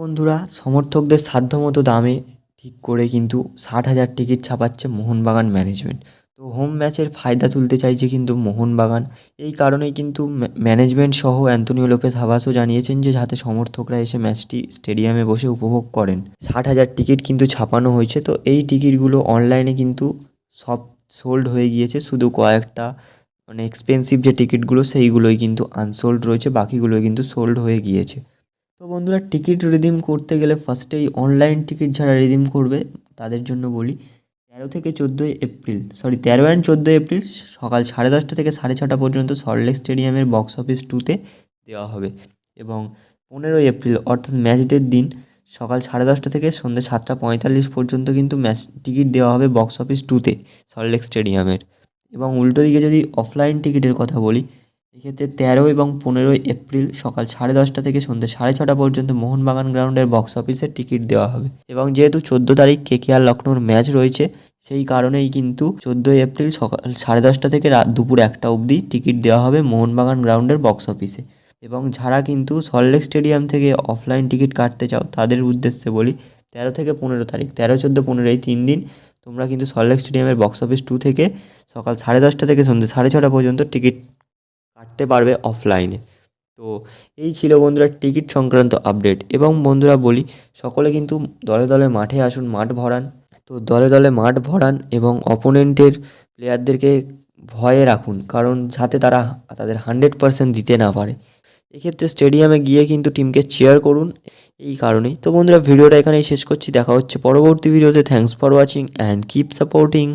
বন্ধুরা, সমর্থকদের সাধ্যমতো দামে ঠিক করে কিন্তু ষাট হাজার টিকিট ছাপাচ্ছে মোহনবাগান ম্যানেজমেন্ট। তো হোম ম্যাচের ফায়দা তুলতে চাইছে কিন্তু মোহনবাগান। এই কারণেই কিন্তু ম্যানেজমেন্ট সহ অ্যান্টনিও লোপেস হাবাসও জানিয়েছেন যে, যাতে সমর্থকরা এসে ম্যাচটি স্টেডিয়ামে বসে উপভোগ করেন। ষাট হাজার টিকিট কিন্তু ছাপানো হয়েছে, তো এই টিকিটগুলো অনলাইনে কিন্তু সব সোল্ড হয়ে গিয়েছে। শুধু কয়েকটা মানে এক্সপেন্সিভ যে টিকিটগুলো, সেইগুলোই কিন্তু আনসোল্ড রয়েছে, বাকিগুলোই কিন্তু সোল্ড হয়ে গিয়েছে। তো বন্ধুরা, টিকিট রিডিম করতে গেলে ফার্স্টেই অনলাইন টিকিট যারা রিডিম করবে, তাদের জন্য বলি, তেরো থেকে চোদ্দোই এপ্রিল সরি তেরো অ্যান্ড চোদ্দোই এপ্রিল সকাল সাড়ে দশটা থেকে সাড়ে ছটা পর্যন্ত সল্টলেক স্টেডিয়ামের বক্স অফিস টুতে দেওয়া হবে। এবং পনেরোই এপ্রিল, অর্থাৎ ম্যাচ ডের দিন সকাল সাড়ে দশটা থেকে সন্ধ্যে সাতটা পঁয়তাল্লিশ পর্যন্ত কিন্তু ম্যাচ টিকিট দেওয়া হবে বক্স অফিস টুতে সল্টলেক স্টেডিয়ামের এবং উল্টো দিকে যদি অফলাইন টিকিটের কথা বলি এক্ষেত্রে তেরো এবং পনেরোই এপ্রিল সকাল সাড়ে দশটা থেকে সন্ধ্যে সাড়ে ছটা পর্যন্ত মোহনবাগান গ্রাউন্ডের বক্স অফিসে টিকিট দেওয়া হবে। এবং যেহেতু চোদ্দ তারিখ কেকেআর লখনৌর ম্যাচ রয়েছে, সেই কারণেই কিন্তু চোদ্দোই এপ্রিল সকাল সাড়ে দশটা থেকে রাত দুপুর একটা অবধি টিকিট দেওয়া হবে মোহনবাগান গ্রাউন্ডের বক্স অফিসে এবং যারা কিন্তু সল্টলেক স্টেডিয়াম থেকে অফলাইন টিকিট কাটতে চাও, তাদের উদ্দেশ্যে বলি, তেরো থেকে পনেরো তারিখ, তেরো, চোদ্দ, পনেরো এই তিন দিন তোমরা কিন্তু সল্টলেক স্টেডিয়ামের বক্স অফিস টু থেকে সকাল সাড়ে দশটা থেকে সন্ধ্যে সাড়ে ছটা পর্যন্ত টিকিট কাটতে পারবে অফলাইনে তো এই ছিল বন্ধুরা টিকিট সংক্রান্ত আপডেট এবং বন্ধুরা বলি, সকলে কিন্তু দলে দলে মাঠে আসুন, মাঠ ভরান। তো দলে দলে মাঠ ভরান এবং অপোনেন্টের প্লেয়ারদেরকে ভয়ে রাখুন, কারণ যাতে তারা তাদের হান্ড্রেড পার্সেন্ট দিতে না পারে। এক্ষেত্রে স্টেডিয়ামে গিয়ে কিন্তু টিমকে চেয়ার করুন, এই কারণেই। তো বন্ধুরা ভিডিওটা এখানেই শেষ করছি। দেখা হচ্ছে পরবর্তী ভিডিওতে thanks for watching and keep supporting